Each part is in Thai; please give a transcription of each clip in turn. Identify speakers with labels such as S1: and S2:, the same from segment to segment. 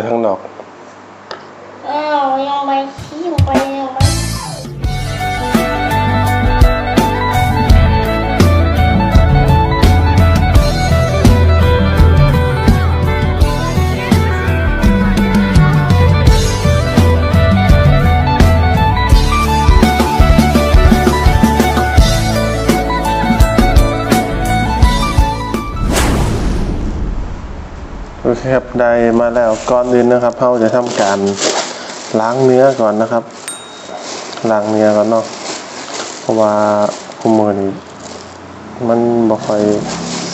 S1: ไปข้างนอก
S2: อ้าวยังไปชี้ลงไป
S1: โอเคครับได้มาแล้วก่อนอื่นนะครับเราจะทำการล้างเนื้อก่อนนะครับ ล้างเนื้อก่อนเนาะเพราะว่าคุมมือนี่มันบ่ค่อย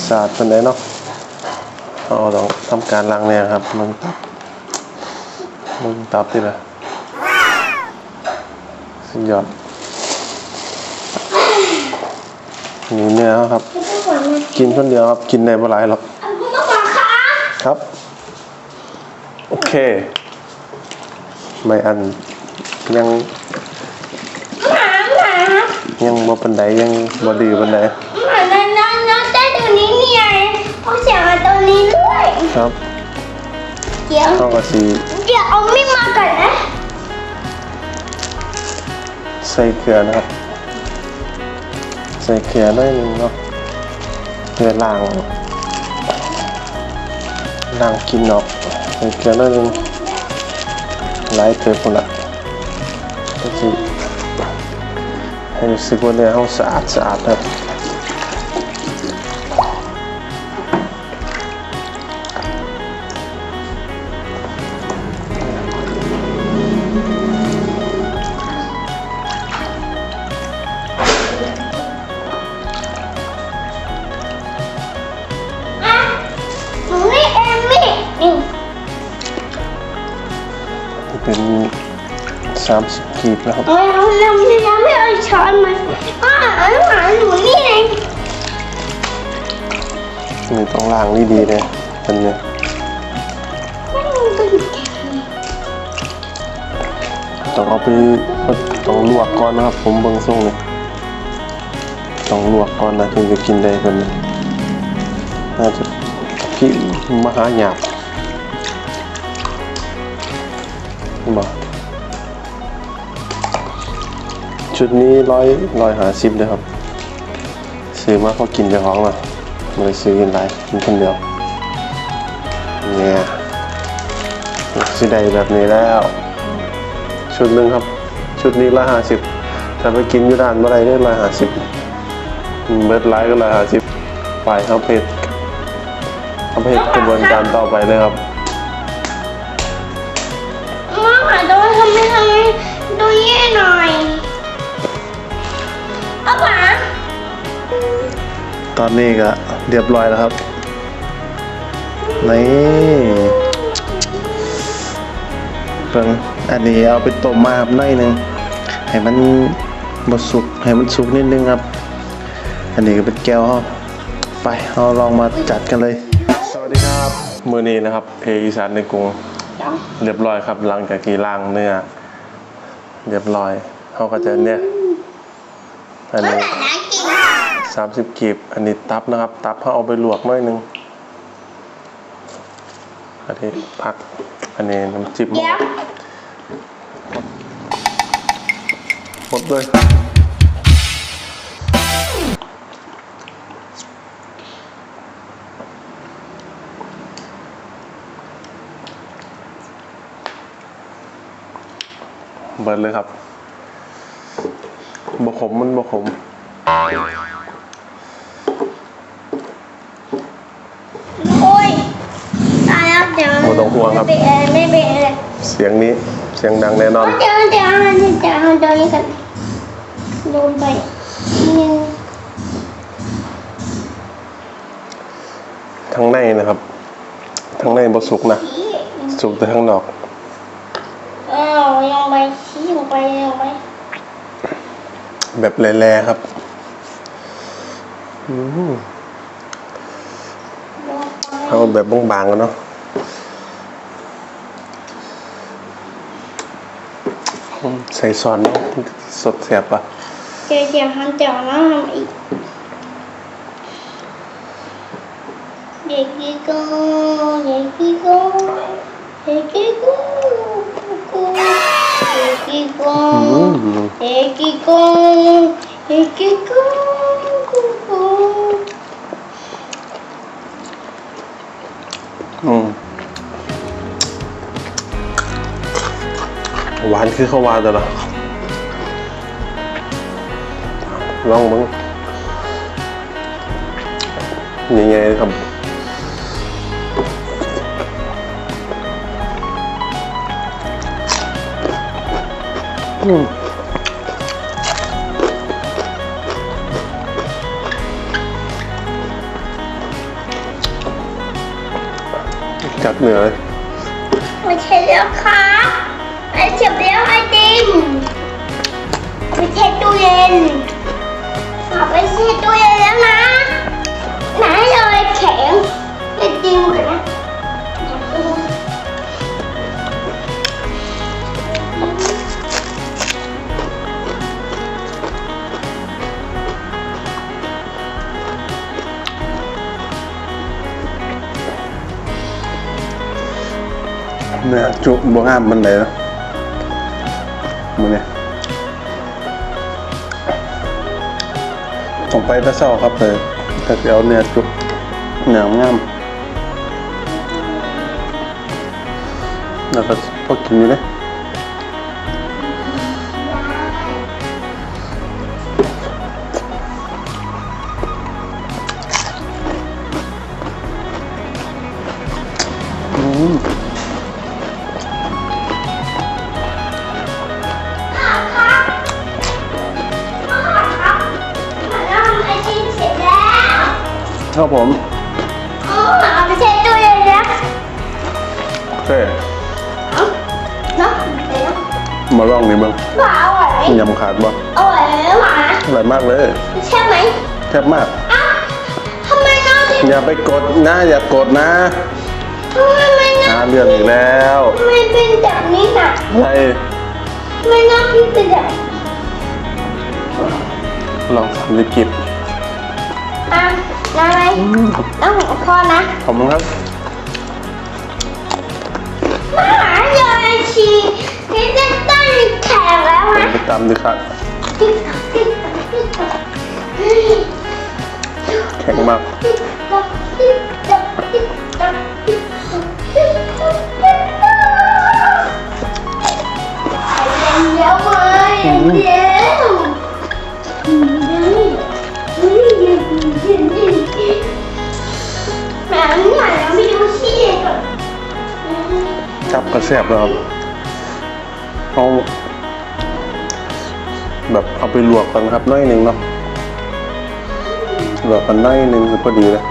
S1: สะอาดปานใดเนาะเราต้องทำการล้างเนื้อครับมันตับมันตับที่ละสุดยอดนี่เนื้อครับ กินคนเดียวครับกินได้บ่หลายหรอก
S2: ค่ะ
S1: ครับ โอเค ไม่อันยัง
S2: หมาหมา
S1: ยังบ่ปันไดยังบ่ดีปันได
S2: หมาน้องน้องน้องได้ตัวนี้นี่ไงเขาเสียงมาตัวนี้ด้วย
S1: ครับ
S2: เดี๋ยว
S1: เข้ากับสี
S2: เดี๋ยวเอาไม่มาก่อนนะ
S1: ใส่เกลือนะครับ ใส่เกลือหน่อยหนึงเนาะเพื่อล้าง ล้างกินออกใส่เกลือหน่อยหนึงหลายเติบคนละก็คือให้รู้สึกว่าเนื้อเฮาสะอาดสะอาดครัามสิบกีบนะครับ
S2: เอาเอาเรายังไม่เอาช้อนมาอะเอาหมาหนูนี่ไง
S1: นี่ต้องล้างดีๆเลยอันเนี้ย
S2: ไม่ต้อง
S1: ต้องเอาไปต้องลวกก่อนนะครับ ผมเบิ่งทรงเลยต้องลวกก่อนนะถึงจะกินได้เป็นน่าจะพี่มหาหยาบมา ชุดนี้ร้อยร้อยหาสิบเลยครับ ซื้อมาเพราะกินเจ้าของอะไม่ได้ซื้อกินไรกินคนเดียวเนี่ยสิได้แบบนี้แล้ว ชุดหนึ่งครับ ชุดนี้ร้อยห้าสิบถ้าไปกินยู่ร้านเมื่อไรได้ร้อยห้าสิบเบิร์ดไลท์ก็ร้อยห้าสิบไปครับเพจครับเพจกระบวนการต่อไปเลยครับ
S2: ตอ
S1: นนี้ก็เรียบร้อยแล้วครับ นี่เพิ่งอันนี้เอาไปต้มมาครับหน่อยหนึงให้มันบดสุกให้มันสุกนิดนึงครับ อันนี้ก็เป็นแก้วเฮาไปเราลองมาจัดกันเลย สวัสดีครับ มือนี้นะครับ เพลอีสานในกรุงเรียบร้อยครับหลังจากที่ล้างเนื้อเรียบร้อยเขาก็จะเนี่ยอันนี้
S2: น่
S1: สามสิบกีบ อันนี้ตับนะครับ ตับเขาเอาไปลวกหน่อยหนึง อันนี้ผัก อันนี้น้ำจิ้ม
S2: เดี๋ยว
S1: หมดเลยเบิร์เลยครับบกขมมันบกขม
S2: โอ้ยตายแล้วเดี๋ยว
S1: โอ้ ต้องห่วงครับ
S2: ไม่เป็นอะไรไม่เป็นอะไร
S1: เสียงนี้เสียงดังแน่นอน
S2: เดี๋ยวเดี๋ยวเดี๋ยวเดี๋ยวเดี๋ยวนี้กันโดนไปนี่
S1: ข้างในนะครับข้างในบสุกนะ
S2: ชี้
S1: สุกแต่ข้างนอก
S2: อ้าวยังไปชี้ลงไปยังไป
S1: แบบแร่ๆครับอืมเอาแบบบางๆกันเนาะ ใส่ซอนสดเสียบปะ
S2: เจียวยวทำเจียวแล้วทำอีก เด็กกี่กูเด็กกี่กูเด็กกี่กู
S1: กู
S2: เด็กกี่เด็กกี่เด็กกี่กู
S1: กูก หวานคือข้าวหวานแต่ละลองมึงยังไงครับอืมจากเหนือย
S2: ไม่ใช่แล้วครับไอเจ็บแล้วไอติมไปเช็ดตู้เย็นเอาไปเช็ดตู้เย็นแล้วนะ ไหนเลยแข็งไอติมกันนะ
S1: เนื้อจุบงามมันเลย ไปตะเศร้าครับเลยแต่เดี๋ยวเนื้อจุกเนื้องามแล้วก็พอกินอยู่เลย
S2: ครับ
S1: ผม
S2: อ๋อเอาไปเช็ดตู้เย็นนะ
S1: โอเค
S2: เอาเนาะเดี๋ยว
S1: มาลองนี่มึง
S2: ว่าอร่อยไหม
S1: ยำขาดบ่
S2: อร่อยไหมหวาน
S1: อร่อยมากเลย
S2: ใช่ไหม
S1: แซ่บมาก
S2: อ้าวทำไมน้องที่
S1: อย่าไปกดนะ อย่ากดนะ
S2: ทำไมไม่น้
S1: หา
S2: อง
S1: เรื่องอีกแล้ว
S2: ทำไมเป็นแบบนี้น่ะ
S1: อะไร
S2: ทำไมน้องพี่เป็นแบบ
S1: ลองทำดิกิบ
S2: อะ อะไรต้องของพ่อนะ
S1: ขอบคุณครับ
S2: มาหาเลยชีนี่จะตั้งแข่งแล้ว
S1: ผม
S2: นะ
S1: ไปตามดิครับ
S2: ติ๊กต๊อกติ๊กต๊อกติ๊กต๊อกเฮ้ย
S1: แข็งมาก
S2: ติ๊กต๊อกติ๊กต๊อกติ๊กต๊อกติ๊กต๊อกติ๊กต๊อกติ๊กต๊อกไปเย็นเดี๋ยวเว้ยเย็นเดี๋ยว นใหญ่แล้วไม่ดูสิก่อนอืม
S1: จับกระแสบแล้วครับเอาแบบเอาไปลวกกันครับน้อยหนึ่งเนาะลวกกันน้อยหนึ่งก็พอดีเลย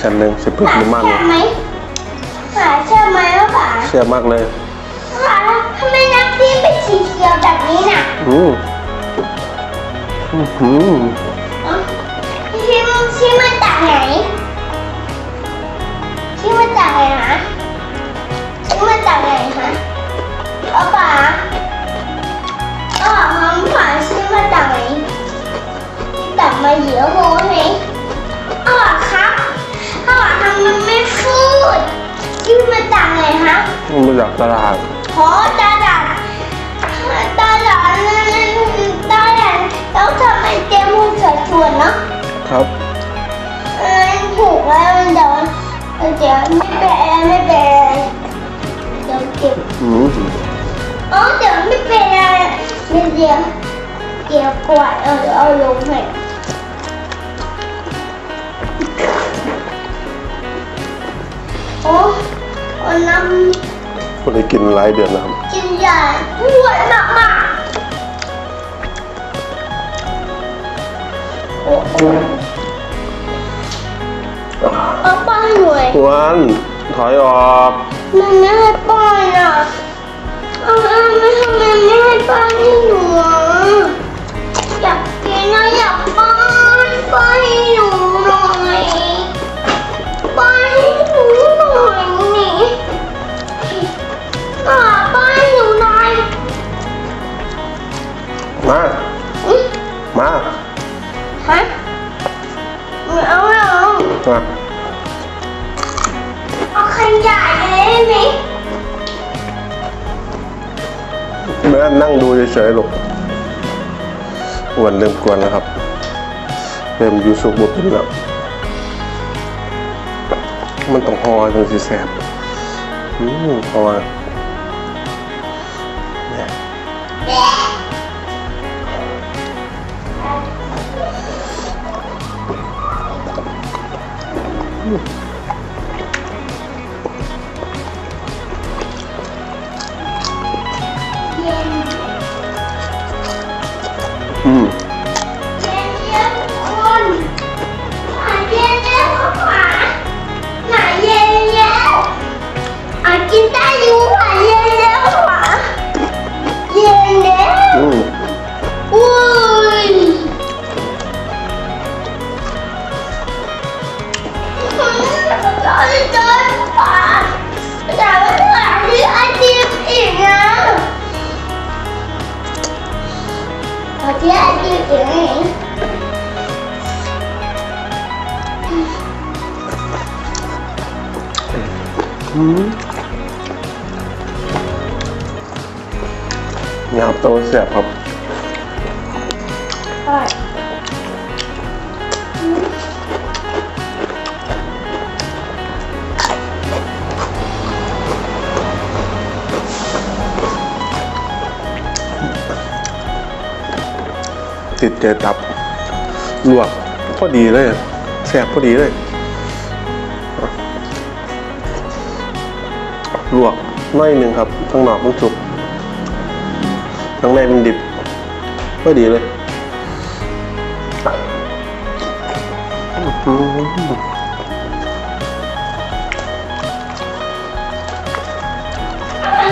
S1: ผักหอยอีกชั้นหนึ่งสิบปุ๊บ
S2: ป๋า
S1: น้ำมัน
S2: เชื่อไหมป๋าเชื่อไหมว่าป๋า
S1: เชื่อมากเลย
S2: ป๋าทำไมน้ำพริกเป็นสีเขียวแบบนี้น่ะ
S1: อืมอื้อหือ
S2: เอ้าชิมชิมมาจากไหนชิมมาจากไหนฮะชิมมาจากไหนฮะเอาป๋าอ๋อหอมป๋าชิมมาจากไหนที่ตักมาเหยียวโมไหนอ๋อครับอ๋อ ทำไมไม่พูดชิมมาจากไหนฮะ
S1: มันมาจากตลาด
S2: ขอตาดันตาดันตาดันแล้วทำไมเต็มมือเสือชวนเนาะ
S1: ครับ
S2: เออถูกแล้วเดี๋ยวเดี๋ยวไม่เป็นอะไรไม่เป็นอะไรเดี๋ยวเก็บ
S1: อืม
S2: อ๋อเดี๋ยวไม่เป็นอะไรเดี๋ยวเดี๋ยวเดี๋ยวกวาดเอาเอาลงให้ โอ้โอ้น้ำ
S1: คนได้กินหลายเดือนแล้วครับ
S2: กินใหญ่อ้วนมากมากโอ้โหเอาป้อนหน่อย
S1: วันถอยออก
S2: มันไม่ให้ป้อนอะเอาไม่ทำไมไม่ให้ป้อนให้หนูอะอยากกินนะอยากป้อนป้อนให้หนูหน่ นั่
S1: งดูเฉยๆลูกอ้วันเริ่มกวนแล้วครับ เริ่มยูสุกบุเป็นแล้ว มันต้องหอจนสิแสบอืมเพ เนี่ย
S2: ครั
S1: บตัวแสบครับ
S2: ใช่
S1: ติดใจตับลวกพอดีเลยแสบพอดีเลย ลวกน้อยหนึ่งครับข้างนอกมันสุก ข้างในมันดิบพอดีเลยอื้อหือ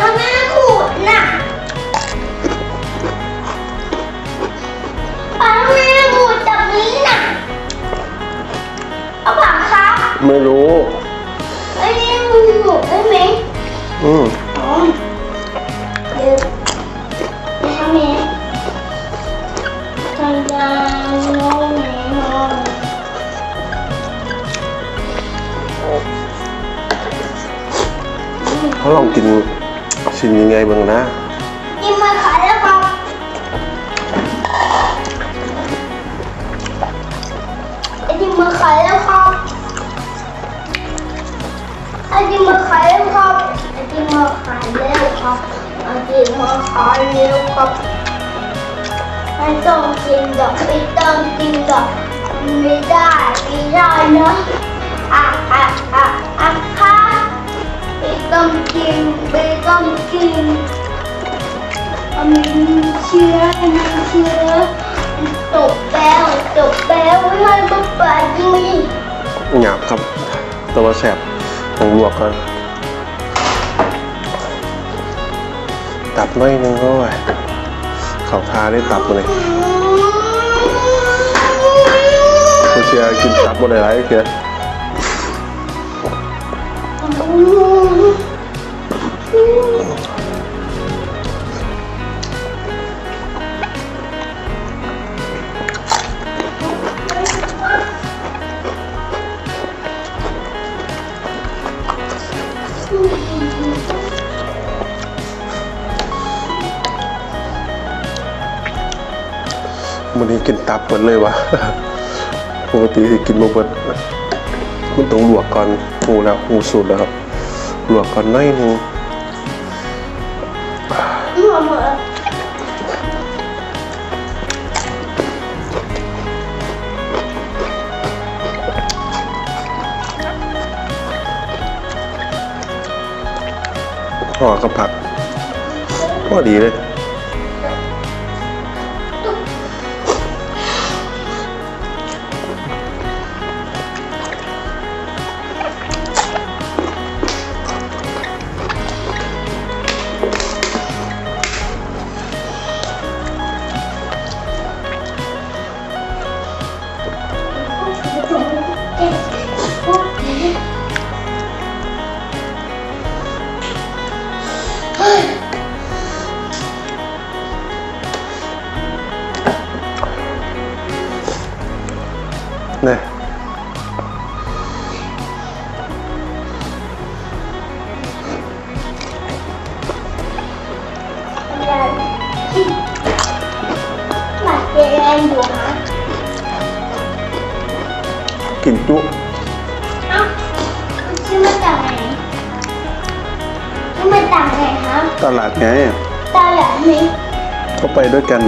S2: ทำไมไม่ขูดน่ะทำไมไม่ขูดแบบนี้น่ะเอาผักครับ
S1: ไม่รู้
S2: ไอ้นี่มือหนูได้ไหม
S1: อืม
S2: อยัง
S1: ไงบ้างนะ
S2: กินมาขายแล้วครับไอ้ที่มาขายแล้วครับไอ้ที่มาขายแล้วครับไอ้ที่มาขายแล้วครับไอ้ที่มาขายแล้วครับไม่ต้องกินหรอกไม่ต้องกินหรอกไม่ได้ไม่ได้นะอะอะอะอะ ไม่ต้องกินไม่ต้องกินมีเชื้อมีเชื้อตกแล้วตกแล้วไม่ให้มาเปิดยิง
S1: หยาบครับ ตัวแสบต้องลวกก่อนตับน้อยนึงก็ไหวเขาทาได้ตับมาเลยผู้เชียร์กินตับหมดเลยไรเชียร์ วันนี้กินตับหมดเลยวะปกติกินมาหมดมันต้องลวกก่อน หูแล้วหูสุดแล้วครับหลวกก่อนหน้อยนึงห่อกับผักพอดีเลย เรี
S2: ยนอยู่นะ
S1: กินจุ
S2: เอ้าชื่อมาจากไหนชื่อมาจากไหนครับ
S1: ตลาดไง
S2: ตาหลังนี้
S1: ก็ไปด้วยกัน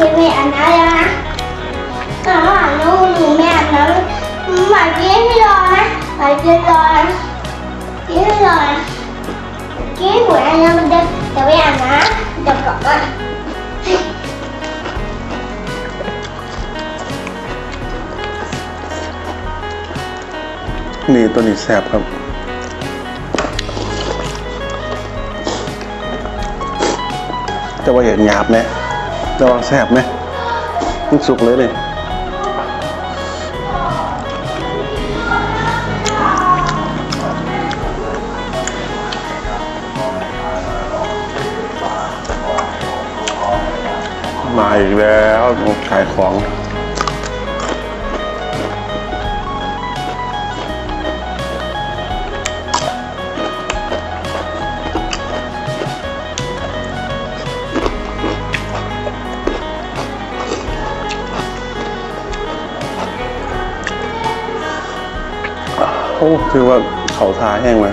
S2: ไหมเอาเคยไปอ่านน้ำแล้วนะอ่านอ่านแล้วหนูไม่อ่านน้ำหมากินให้รอนะหมากินรอนะกินให้รอนะกินให้หมดอันนั้นมันจะจะไปอ่านนะเดี๋ยวก่อนอะ
S1: นี่ตัวนี้แสบครับจะว่าเห็นหยาบไหม จะวางแสบไหมมันสุกเลยเลยมาอีกแล้วขายของ โอ้คือว่าเขาทาแห้งไหม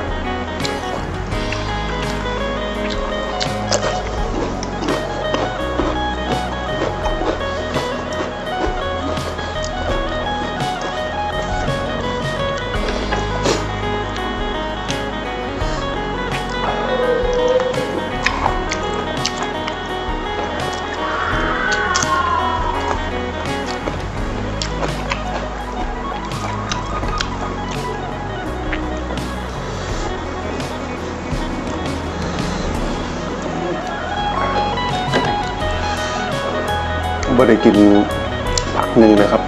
S1: บ่ได้กินผักหนึ่งเลยครับ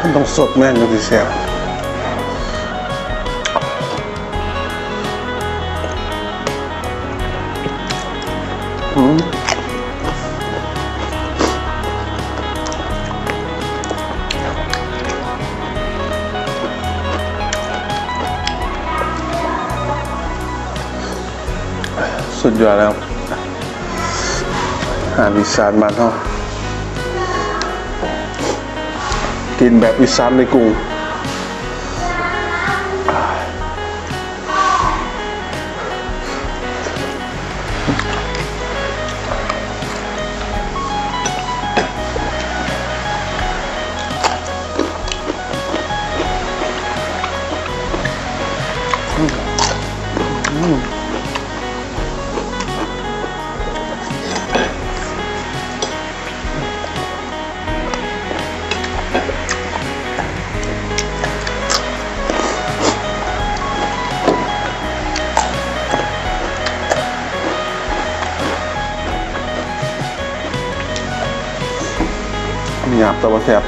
S1: มันต้องสดแม่นมันจะแซ่บ สุดยอดแล้วอาหารอีสานบ้านเรากินแบบอีสานในกรุง หยาบแต่ว่าแสบ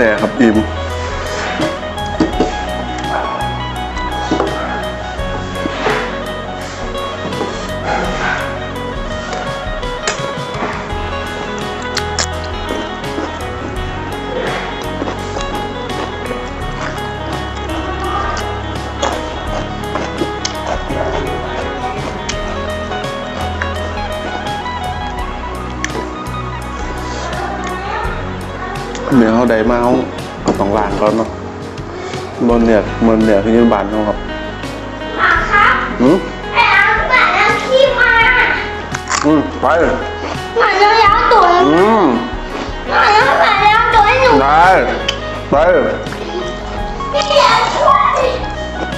S1: แต่ครับอิ่ม เนื้อเขาใดมาเขาเอาต้องล้างก่อนเนาะบนเนี่ยบนเนี่ยคือยืนบานเขาครับ
S2: มาครับ
S1: อืม
S2: ไอ้ล้างแบบล้างขี้มา
S1: อืมไป
S2: หมาแล้วแล้วตัว
S1: อืม
S2: หมาแล้วแบบแล้วตัวให้หนู
S1: ได้ไป
S2: พี่อยากช่วย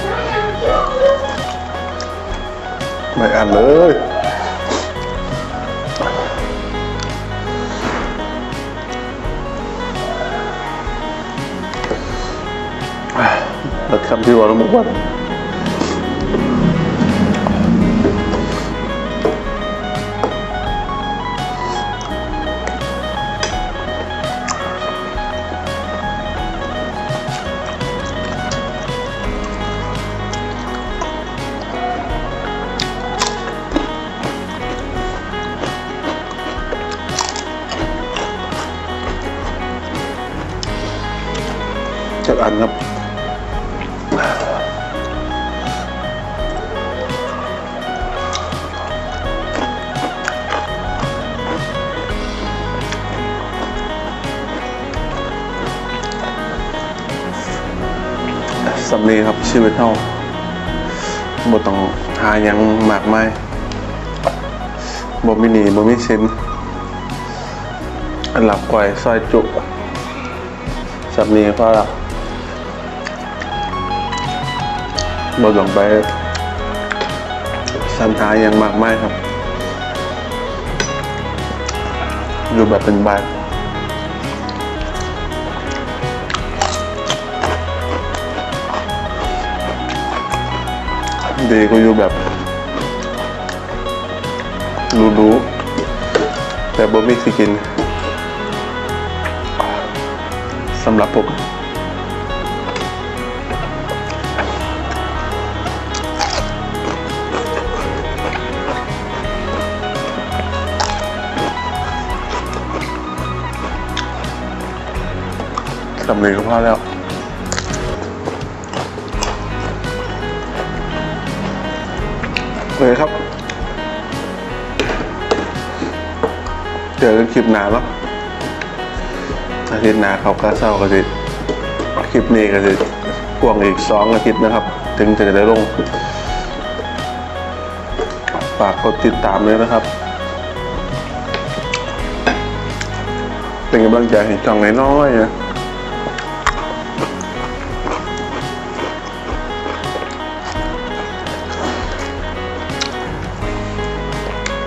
S2: น้องอยากช่วย
S1: ไม่อ่านเลย ตัดคำที่ว่า ชีวิตเท่าบ่ต้องหาหยังมากมายบ่มีหนีบ่มีสินอันหลับก่อยซอยจุสำนีพอละบ่ต้องไปสันหาหยังมากมายครับ อยู่แบบเป็นบาย ดีก็อยู่แบบรู้รู้ๆแต่บ่มีสิกินสำหรับผมสำเร็จก็พอแล้ว เลยครับ เจอกันคลิปหนาเนาะอาทิตย์หน้าเขาก็เศร้าก็จะคลิปนี้ก็จะพ่วงอีกสองอาทิตย์นะครับ ถึงจะได้ลง ฝากกดติดตามด้วยนะครับ เป็นกำลังใจให้ช่องน้อยๆนะ